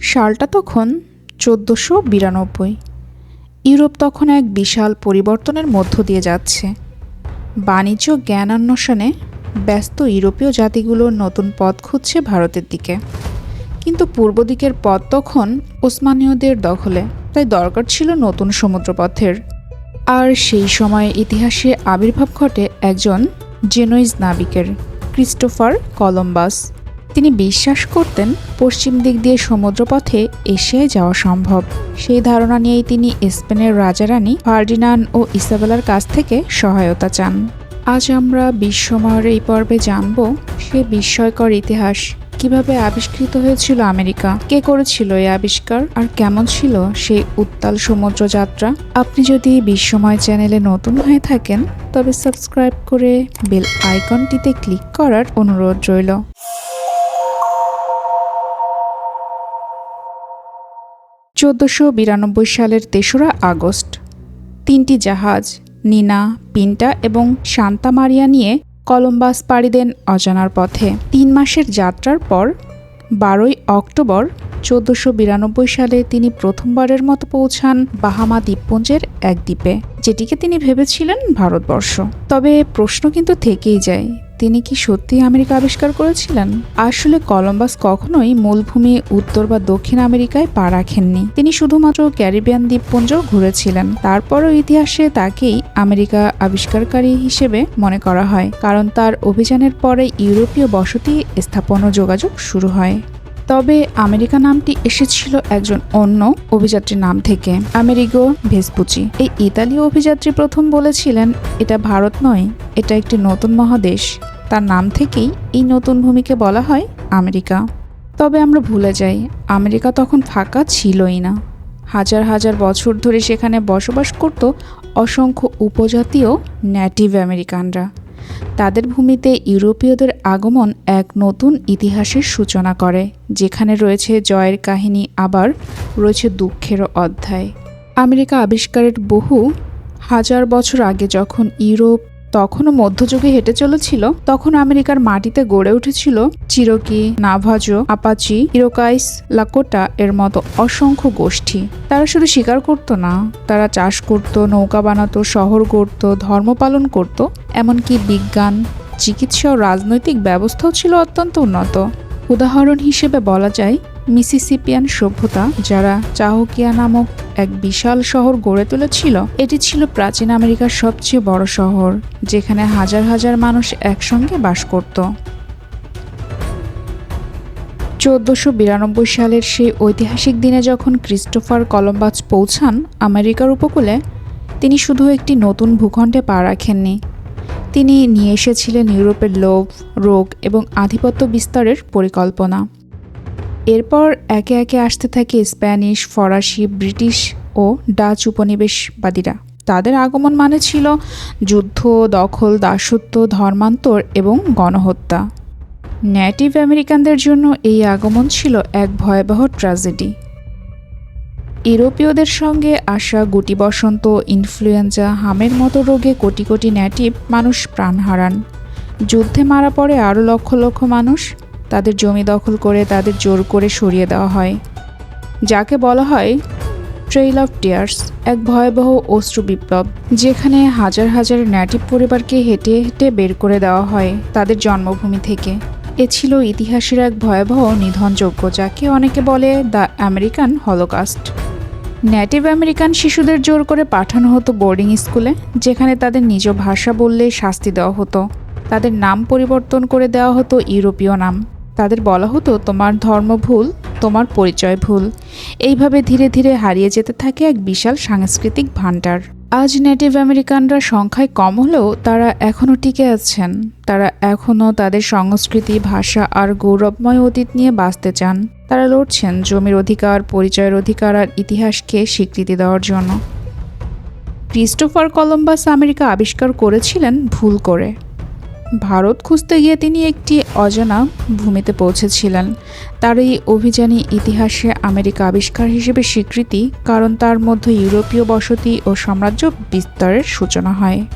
সালটা তখন চোদ্দোশো বিরানব্বই। ইউরোপ তখন এক বিশাল পরিবর্তনের মধ্য দিয়ে যাচ্ছে। বাণিজ্য জ্ঞানান্বেষণে ব্যস্ত ইউরোপীয় জাতিগুলোর নতুন পথ খুঁজছে ভারতের দিকে। কিন্তু পূর্ব দিকের পথ তখন ওসমানীয়দের দখলে, তাই দরকার ছিল নতুন সমুদ্রপথের। আর সেই সময়ে ইতিহাসে আবির্ভাব ঘটে একজন জেনোইজ নাবিকের, ক্রিস্টোফার কলম্বাস। তিনি বিশ্বাস করতেন পশ্চিম দিক দিয়ে সমুদ্রপথে এশিয়ায় যাওয়া সম্ভব। সেই ধারণা নিয়েই তিনি স্পেনের রাজারানী ফার্ডিনান্ড ও ইসাবেলার কাছ থেকে সহায়তা চান। আজ আমরা বিশ্বময়ের এই পর্বে জানব সে বিস্ময়কর ইতিহাস। কীভাবে আবিষ্কৃত হয়েছিল আমেরিকা? কে করেছিল এই আবিষ্কার? আর কেমন ছিল সেই উত্তাল সমুদ্র যাত্রা আপনি যদি বিশ্বময় চ্যানেলে নতুন হয়ে থাকেন, তবে সাবস্ক্রাইব করে বেল আইকনটিতে ক্লিক করার অনুরোধ রইল। চোদ্দোশো বিরানব্বই সালের তেসরা আগস্ট। তিনটি জাহাজ, নিনা, পিন্টা এবং শান্তা মারিয়া নিয়ে কলম্বাস পাড়ি দেন অজানার পথে। তিন মাসের যাত্রার পর বারোই অক্টোবর চোদ্দোশো বিরানব্বই সালে তিনি প্রথমবারের মতো পৌঁছান বাহামা দ্বীপপুঞ্জের এক দ্বীপে, যেটিকে তিনি ভেবেছিলেন ভারতবর্ষ। তবে প্রশ্ন কিন্তু থেকেই যায় তিনি কি সত্যি আমেরিকা আবিষ্কার করেছিলেন? আসলে কলম্বাস কখনোই মূলভূমি উত্তর বা দক্ষিণ আমেরিকায় পা রাখেননি। তিনি শুধুমাত্র ক্যারিবিয়ান দ্বীপপুঞ্জ ঘুরেছিলেন। তারপরও ইতিহাসে তাকেই আমেরিকা আবিষ্কারকারী হিসেবে মনে করা হয়। কারণ তার অভিযানের পরে ইউরোপীয় বসতি স্থাপন ও যোগাযোগ শুরু হয়। তবে আমেরিকা নামটি এসেছিল একজন অন্য অভিযাত্রীর নাম থেকে, আমেরিগো ভেসপুচি। এই ইতালীয় অভিযাত্রী প্রথম বলেছিলেন, এটা ভারত নয়, এটা একটি নতুন মহাদেশ। তার নাম থেকেই এই নতুন ভূমিকে বলা হয় আমেরিকা। তবে আমরা ভুলে যাই, আমেরিকা তখন ফাঁকা ছিলই না। হাজার হাজার বছর ধরে সেখানে বসবাস করত অসংখ্য উপজাতীয় নেটিভ আমেরিকানরা। তাদের ভূমিতে ইউরোপীয়দের আগমন এক নতুন ইতিহাসের সূচনা করে, যেখানে রয়েছে জয়ের কাহিনী, আবার রয়েছে দুঃখেরও অধ্যায়। আমেরিকা আবিষ্কারের বহু হাজার বছর আগে যখন ইউরোপ তখনও মধ্যযুগে হেঁটে চলেছিল, তখন আমেরিকার মাটিতে গড়ে উঠেছিল চিরকি, নাভাজো, আপাচি, ইরোকাইস, লাকোটা এর মতো অসংখ্য গোষ্ঠী। তারা শুধু শিকার করত না, তারা চাষ করত, নৌকা বানাতো, শহর গড়ত, ধর্ম পালন করত, এমনকি বিজ্ঞান, চিকিৎসা ও রাজনৈতিক ব্যবস্থাও ছিল অত্যন্ত উন্নত। উদাহরণ হিসেবে বলা যায় মিসিসিপিয়ান সভ্যতা, যারা চাহকিয়া নামক এক বিশাল শহর গড়ে তুলেছিল, এটি ছিল প্রাচীন আমেরিকার সবচেয়ে বড় শহর, যেখানে হাজার হাজার মানুষ একসঙ্গে বাস করত। চোদ্দোশো বিরানব্বই সালের সেই ঐতিহাসিক দিনে যখন ক্রিস্টোফার কলম্বাস পৌঁছান আমেরিকার উপকূলে, তিনি শুধু একটি নতুন ভূখণ্ডে পা রাখেননি। তিনি নিয়ে এসেছিলেন ইউরোপের লোভ, রোগ এবং আধিপত্য বিস্তারের পরিকল্পনা। এরপর একে একে আসতে থাকে স্প্যানিশ, ফরাসি, ব্রিটিশ ও ডাচ উপনিবেশবাদীরা। তাদের আগমন মানে ছিল যুদ্ধ, দখল, দাসত্ব, ধর্মান্তর এবং গণহত্যা। নেটিভ আমেরিকানদের জন্য এই আগমন ছিল এক ভয়াবহ ট্র্যাজেডি ইউরোপীয়দের সঙ্গে আসা গুটি বসন্ত ইনফ্লুয়েঞ্জা হামের মতো রোগে কোটি কোটি নেটিভ মানুষ প্রাণ হারান। যুদ্ধে মারা পড়ে আরও লক্ষ লক্ষ মানুষ। তাদের জমি দখল করে তাদের জোর করে সরিয়ে দেওয়া হয়। যাকে বলা হয় ট্রেইল অফ টিয়ার্স এক ভয়াবহ অশ্রু বিপ্লব, যেখানে হাজার হাজার ন্যাটিভ পরিবারকে হেঁটে হেঁটে বের করে দেওয়া হয় তাদের জন্মভূমি থেকে। এ ছিল ইতিহাসের এক ভয়াবহ নিধনযোগ্য যাকে অনেকে বলে the American holocaust native American শিশুদের জোর করে পাঠানো হতো বোর্ডিং স্কুলে যেখানে তাদের নিজ ভাষা বললে শাস্তি দেওয়া হতো। তাদের নাম পরিবর্তন করে দেওয়া হতো ইউরোপীয় নাম। তাদের বলা হতো, তোমার ধর্ম ভুল, তোমার পরিচয় ভুল। এইভাবে ধীরে ধীরে হারিয়ে যেতে থাকে এক বিশাল সাংস্কৃতিক ভাণ্ডার। আজ নেটিভ আমেরিকানরা সংখ্যায় কম হলেও তারা এখনও টিকে আছেন। তারা এখনও তাদের সংস্কৃতি, ভাষা আর গৌরবময় অতীত নিয়ে বাঁচতে চান। তারা লড়ছেন জমির অধিকার, পরিচয়ের অধিকার আর ইতিহাসকে স্বীকৃতি দেওয়ার জন্য। ক্রিস্টোফার কলম্বাস আমেরিকা আবিষ্কার করেছিলেন ভুল করে। ভারত খুঁজতে গিয়ে তিনি একটি অজানা ভূমিতে পৌঁছেছিলেন। তার এই অভিযানই ইতিহাসে আমেরিকা আবিষ্কার হিসেবে স্বীকৃতি, কারণ তার মধ্যে ইউরোপীয় বসতি ও সাম্রাজ্য বিস্তারের সূচনা হয়।